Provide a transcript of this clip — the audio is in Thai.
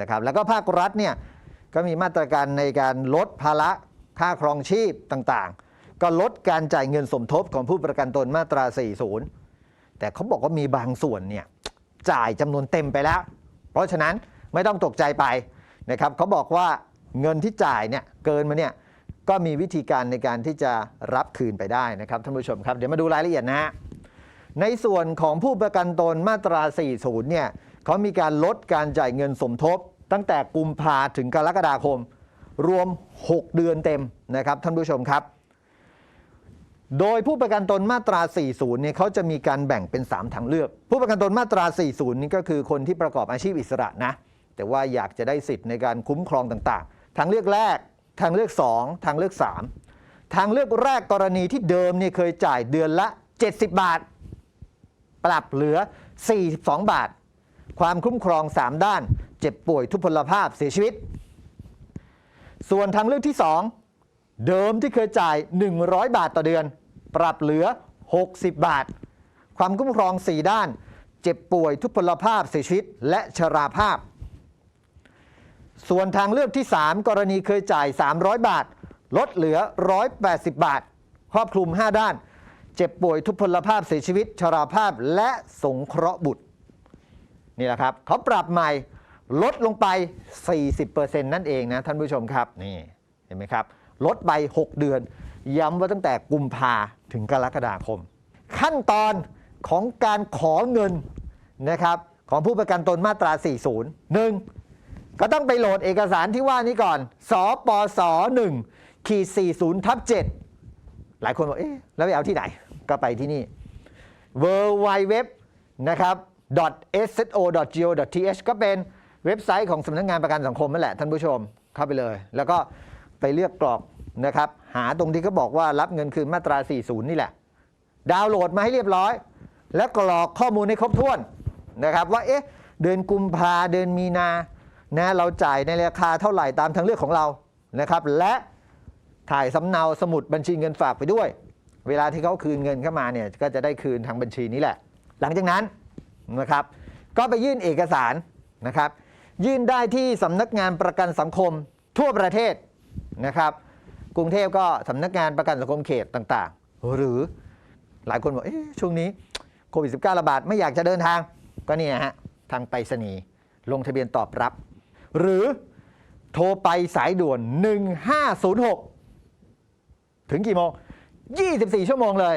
นะครับแล้วก็ภาครัฐเนี่ยก็มีมาตรการในการลดภาระค่าครองชีพต่างๆ ก็ลดการจ่ายเงินสมทบของผู้ประกันตนมาตรา 40 แต่เขาบอกว่ามีบางส่วนเนี่ยจ่ายจำนวนเต็มไปแล้ว เพราะฉะนั้นไม่ต้องตกใจไปนะครับเขาบอกว่าเงินที่จ่ายเนี่ยเกินมาเนี่ยก็มีวิธีการในการที่จะรับคืนไปได้นะครับท่านผู้ชมครับ เดี๋ยวมาดูรายละเอียดนะฮะในส่วนของผู้ประกันตนมาตรา 40 เนี่ย เขามีการลดการจ่ายเงินสมทบ ตั้งแต่กุมภาถึงกรกฎาคม รวม 6 เดือนเต็มนะครับท่านผู้ชมครับ โดยผู้ประกันตนมาตรา 40 เนี่ยเขาจะมีการแบ่งเป็น 3 ทางเลือก ผู้ประกันตนมาตรา 40 นี่ก็คือคนที่ประกอบอาชีพอิสระนะ แต่ว่าอยากจะได้สิทธิ์ในการคุ้มครองต่างๆ ทางเลือกแรก ทางเลือก 2 ทางเลือก 3 ทางเลือกแรกกรณีที่เดิมเนี่ยเคยจ่ายเดือนละ 70 บาท ปรับเหลือ 42 บาท ความคุ้มครอง 3 ด้าน เจ็บป่วยทุพพลภาพเสียชีวิต ส่วนทางเลือกที่ 2 เดิมที่เคยจ่าย 100 บาทต่อเดือน ปรับเหลือ 60 บาท ความคุ้มครอง 4 ด้าน เจ็บป่วยทุพพลภาพเสียชีวิต และชราภาพ ส่วนทางเลือกที่ 3 กรณีเคยจ่าย 300 บาท ลดเหลือ 180 บาท ครอบคลุม 5 ด้าน เจ็บป่วยทุพพลภาพเสียชีวิต ชราภาพและสงเคราะห์บุตร นี่แหละครับเขาปรับใหม่ลดลงไป 40%นั่นเองนะท่านผู้ชมครับนี่เห็นไหมครับ ลดไป 6 เดือน ย้ำว่าตั้งแต่กุมภาถึงกรกฎาคม ขั้นตอนของการขอเงินนะครับของผู้ประกันตนมาตรา 40 1 ก็ต้องไปโหลดเอกสารที่ว่านี้ก่อน สปส1ขีด40ทับ7หลายคนบอกเอ๊ะแล้วไปเอาที่ไหน ก็ไปที่นี่ w w w นะครับ .sso.go.th ก็เป็นเว็บไซต์ของสำนักงานประกันสังคมนั่นแหละท่านผู้ชมเข้าไปเลย แล้วก็ไปเลือกกรอกนะครับ หาตรงที่เขาบอกว่ารับเงินคืนมาตรา 40 นี่แหละ ดาวน์โหลดมาให้เรียบร้อย แล้วกรอกข้อมูลให้ครบถ้วนนะครับ ว่าเอ๊ะเดือนกุมภาเดือนมีนานะเราจ่ายในราคาเท่าไหร่ตามทางเลือกของเรานะครับ และถ่ายสำเนาสมุดบัญชีเงินฝากไปด้วย เวลาที่เขาคืนเงินเข้ามาเนี่ยก็จะได้คืนทางบัญชีนี้แหละ หลังจากนั้น นะครับ ก็ไปยื่นเอกสารนะครับ ยื่นได้ที่สำนักงานประกันสังคมทั่วประเทศนะครับ กรุงเทพก็สำนักงานประกันสังคมเขตต่างๆ หรือหลายคนบอกเอ๊ะช่วงนี้โควิด -19 ระบาดไม่อยากจะเดินทางก็เนี่ยฮะทางไปรษณีย์ลงทะเบียนตอบรับ หรือโทรไปสายด่วน 1506 ถึงกี่โมง 24 ชั่วโมงเลย